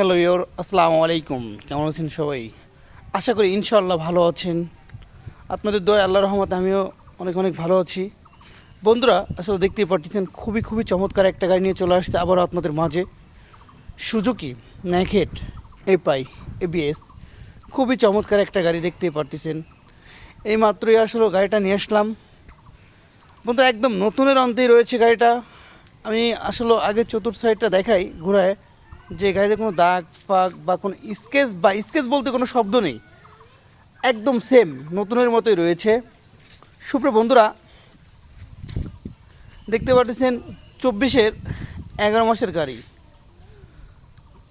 Hello your আসসালামু আলাইকুম। কেমন আছেন সবাই? আশা করি ইনশাল্লাহ ভালো আছেন। আপনাদের দয় আল্লাহ রহমত আমিও অনেক অনেক ভালো আছি। বন্ধুরা, আসলে দেখতেই পাচ্ছেন খুবই খুবই চমৎকার একটা গাড়ি নিয়ে চলে আসছে আবারও আপনাদের মাঝে। সুজুকি ন্যাকেট এপাই, এবিএস, খুবই চমৎকার একটা গাড়ি দেখতেই পারতেছেন। এই মাত্রই আসলে গাড়িটা নিয়ে আসলাম। বন্ধু একদম নতুনের অন্তেই রয়েছে গাড়িটা। আমি আসলে আগে চতুর্থ সাইডটা দেখাই, ঘোরায়। যে গাড়িতে কোনো দাগ ফাগ বা কোনো স্কেচ বা স্কেচ বলতে কোনো শব্দ নেই। একদম সেম নতুনের মতোই রয়েছে। সুপ্রিয় বন্ধুরা, দেখতে পাচ্ছেন চব্বিশের এগারো মাসের গাড়ি।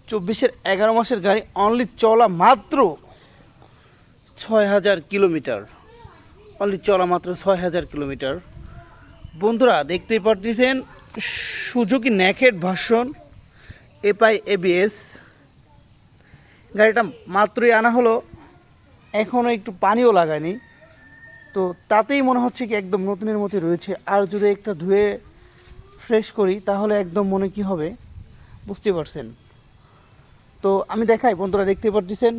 চব্বিশের এগারো মাসের গাড়ি অনলি চলা মাত্র ছয় হাজার কিলোমিটার। অনলি চলা মাত্র ছয় হাজার কিলোমিটার। বন্ধুরা, দেখতেই পাচ্ছেন সুজুকি ন্যাকেট ভার্সন। এপাই এবিএস গাড়িটা মাত্রই আনা হলো। এখনও একটু পানিও লাগায়নি। তো তাতেই মনে হচ্ছে কি একদম নতুনের মতো রয়েছে। আর যদি একটা ধুয়ে ফ্রেশ করি, তাহলে একদম মনে কি হবে? বুঝতে পারছেন। তো আমি দেখাই, বন্ধুরা দেখতে পাচ্ছেন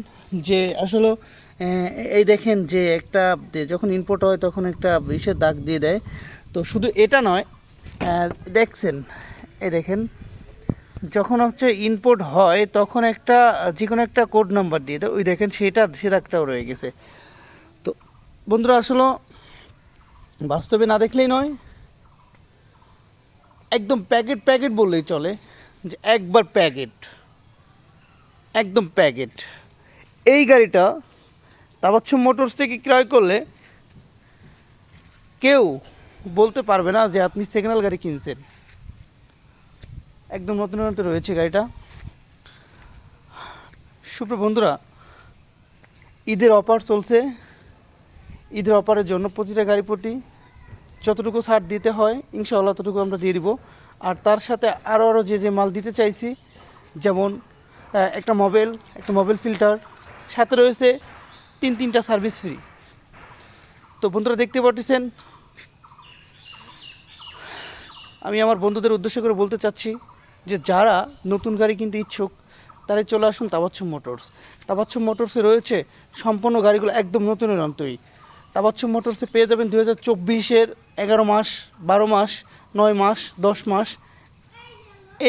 যে আসলে এই দেখেন যে একটা যখন ইনপোর্ট হয় তখন একটা বিষের দাগ দিয়ে দেয়। তো শুধু এটা নয় দেখছেন, এই দেখেন যখন হচ্ছে ইনপোর্ট হয়, তখন একটা যে কোনো একটা কোড নাম্বার দিয়ে দেয় ওই দেখেন সেটা, সে দাগটাও রয়ে গেছে। তো বন্ধুরা, আসলে বাস্তবে না দেখলেই নয়, একদম প্যাকেট প্যাকেট বললেই চলে যে একবার প্যাকেট, একদম প্যাকেট। এই গাড়িটা তাবাচ্ছ মোটরস থেকে ক্রয় করলে কেউ বলতে পারবে না যে আপনি সেকেন্ড গাড়ি কিনছেন। একদম নতুন নতুন রয়েছে গাড়িটা। সুপ্র বন্ধুরা, ঈদের অফার চলছে। ঈদের অফারের জন্য প্রতিটা গাড়ি প্রতি যতটুকু ছাড় দিতে হয়, ইনশাআল্লাহ ততটুকু আমরা দিয়ে দিব। আর তার সাথে আরও আরও যে যে মাল দিতে চাইছি, যেমন একটা মোবাইল একটা মোবাইল ফিল্টার, সাথে রয়েছে তিন তিনটা সার্ভিস ফ্রি। তো বন্ধুরা দেখতে পাচ্ছেন আমি আমার বন্ধুদের উদ্দেশ্য করে বলতে চাচ্ছি যে যারা নতুন গাড়ি কিনতে ইচ্ছুক তারাই চলে আসুন তাবাচ্ছুম মোটরস। তাবাচ্ছুম মোটরসে রয়েছে সম্পূর্ণ গাড়িগুলো একদম নতুনের অন্তই। তাবাচ্ছুম মোটরসে পেয়ে যাবেন দু হাজার চব্বিশের এগারো মাস, বারো মাস, নয় মাস, দশ মাস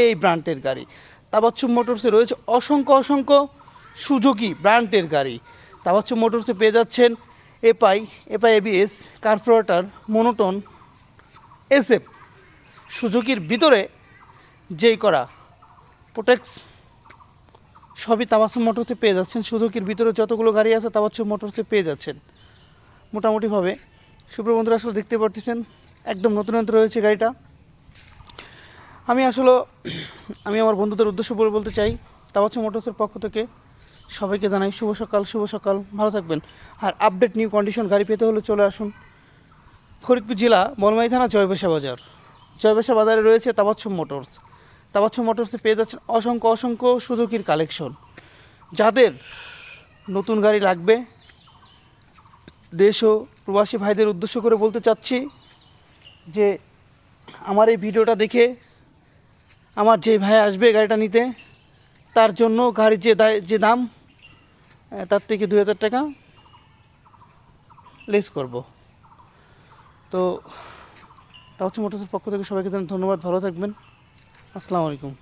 এই ব্র্যান্ডের গাড়ি। তাবাচ্ছুম মোটরসে রয়েছে অসংখ্য অসংখ্য সুযোগী ব্র্যান্ডের গাড়ি। তাবাচ্ছুম মোটরসে পেয়ে যাচ্ছেন এপাই এপাই এবিএস, কার্পোরেটার, মোনোটন, এসএফ। সুজুকির ভিতরে যেই করা। প্রোটেক্স সবই তামাসু মোটরসে পেয়ে যাচ্ছেন। সুজুকির ভিতরে যতগুলো গাড়ি আছে তামাসু মোটরসে পেয়ে যাচ্ছেন। মোটামুটিভাবে সুপ্র বন্ধুরা, আসলে দেখতে পারতেছেন, একদম নতুন নতুন রয়েছে গাড়িটা। আমি আসলে, আমি আমার বন্ধুদের উদ্দেশ্য বলে বলতে চাই তামাচ্ছ মোটরসের পক্ষ থেকে সবাইকে জানাই শুভ সকাল শুভ সকাল, ভালো থাকবেন। আর আপডেট নিউ কন্ডিশন গাড়ি পেতে হলে চলে আসুন ফরিদপুর জেলা বলমাই থানা জয়বেশা বাজার। জয়বেশা বাজারে রয়েছে তাবাচ্ছম মোটরস তাবাচ্ছম মোটরসে পেয়ে যাচ্ছেন অসংখ্য অসংখ্য সুযোগীর কালেকশন। যাদের নতুন গাড়ি লাগবে, দেশ ও প্রবাসী ভাইদের উদ্দেশ্য করে বলতে চাচ্ছি যে আমার এই ভিডিওটা দেখে আমার যে ভাই আসবে গাড়িটা নিতে, তার জন্য গাড়ির যে যে দাম তার থেকে দু হাজার টাকা লেস করব। তো তা হচ্ছে মোটরসের পক্ষ থেকে সবাইকে ধন্যবাদ, ভালো থাকবেন। আসসালামু আলাইকুম।